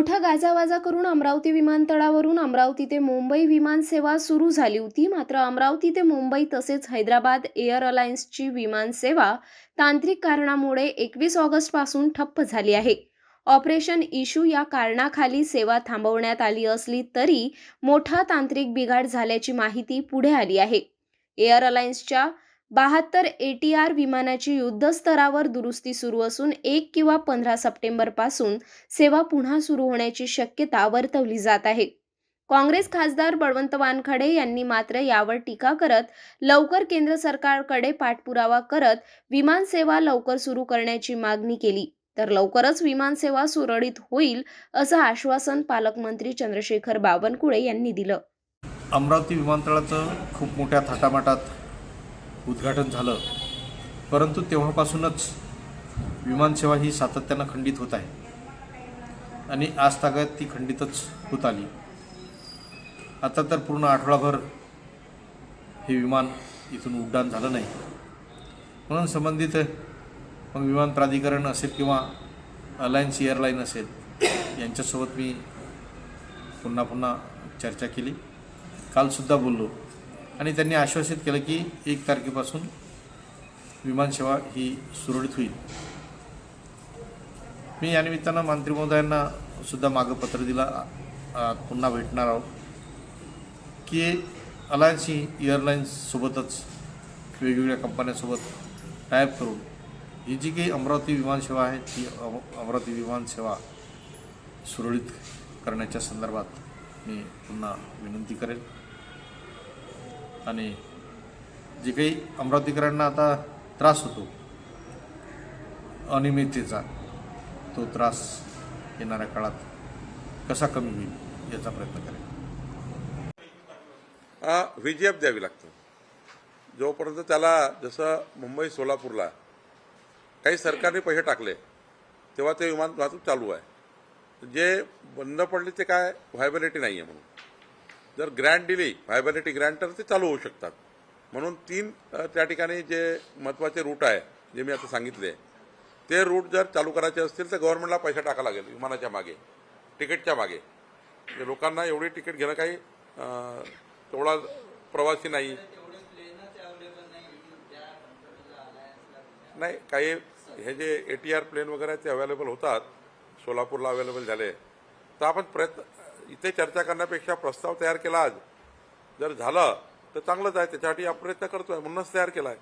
मोठा गाजावाजा करून अमरावती विमानतळावरून अमरावती ते मुंबई विमान सेवा सुरू झाली होती. मात्र अमरावती ते मुंबई तसेच हैदराबाद एअर अलायन्सची विमान सेवा तांत्रिक कारणामुळे एकवीस ऑगस्टपासून ठप्प झाली आहे. ऑपरेशन इशू या कारणाखाली सेवा थांबवण्यात आली असली तरी मोठा तांत्रिक बिघाड झाल्याची माहिती पुढे आली आहे. एअर अलायन्सच्या बहात्तर ए टी आर विमानाची युद्धस्तरावर दुरुस्ती सुरू असून एक किंवा पंधरा सप्टेंबरपासून सेवा पुन्हा सुरू होण्याची शक्यता वर्तवली जात आहे. काँग्रेस खासदार बळवंत वानखडे यांनी मात्र यावर टीका करत लवकर केंद्र सरकारकडे पाठपुरावा करत विमानसेवा लवकर सुरू करण्याची मागणी केली. तर लवकरच विमानसेवा सुरळीत होईल असं आश्वासन पालकमंत्री चंद्रशेखर बावनकुळे यांनी दिलं. अमरावती विमानतळाचं खूप मोठ्या थाटामाटात उद्घाटन झालं. परंतु तेव्हापासूनच विमानसेवा ही सातत्यानं खंडित होत आहे. आणि आज तागायत ती खंडितच होत आली. आता तर पूर्ण आठवडाभर हे विमान इथून उड्डाण झालं नाही. म्हणून संबंधित मग विमान प्राधिकरण असेल किंवा अलायन्स एअरलाईन असेल यांच्यासोबत मी पुन्हा पुन्हा चर्चा केली. कालसुद्धा बोललो. आणि त्यांनी आश्वासित केलं की एक तारखेपासून विमानसेवा ही सुरळीत होईल. मी या निमित्तानं मंत्री महोदयांना सुद्धा मागं पत्र दिला. पुन्हा भेटणार आहोत. की अलायन्स ही एअरलाईन्ससोबतच वेगवेगळ्या कंपन्यांसोबत टायप करून ही जी काही अमरावती विमानसेवा आहे ती अम- अमरावती विमानसेवा सुरळीत करण्याच्या संदर्भात मी पुन्हा विनंती करेन आणि जे काही अमरावतीकरांना आता त्रास होतो अनियमिततेचा तो त्रास येणाऱ्या काळात कसा कमी होईल याचा प्रयत्न करेन. व्ही जी एफ द्यावी लागतो. जोपर्यंत त्याला जसं मुंबई सोलापूरला काही सरकारने पैसे टाकले तेव्हा ते विमान वाहतूक चालू आहे. जे बंद पडले ते काय व्हायबिलिटी नाही आहे म्हणून. जर ग्रँट दिली व्हायबिलिटी ग्रँट तर ते चालू होऊ शकतात. म्हणून तीन त्या ठिकाणी जे महत्त्वाचे रूट आहे जे मी आता सांगितले ते रूट जर चालू करायचे असतील तर गव्हर्नमेंटला पैसा टाका लागेल विमानाच्या मागे तिकीटच्या मागे. म्हणजे लोकांना एवढी तिकीट घेणं काही तेवढा प्रवासी नाही. नाही काही हे जे ए टी आर प्लेन वगैरे ते अवेलेबल होतात. सोलापूरला अवेलेबल झाले. तर आपण प्रयत्न इथे चर्चा करण्यापेक्षा प्रस्ताव तयार केला आज. जर झालं तर चांगलंच आहे. त्याच्यासाठी हा प्रयत्न करतोय. म्हणूनच तयार केला आहे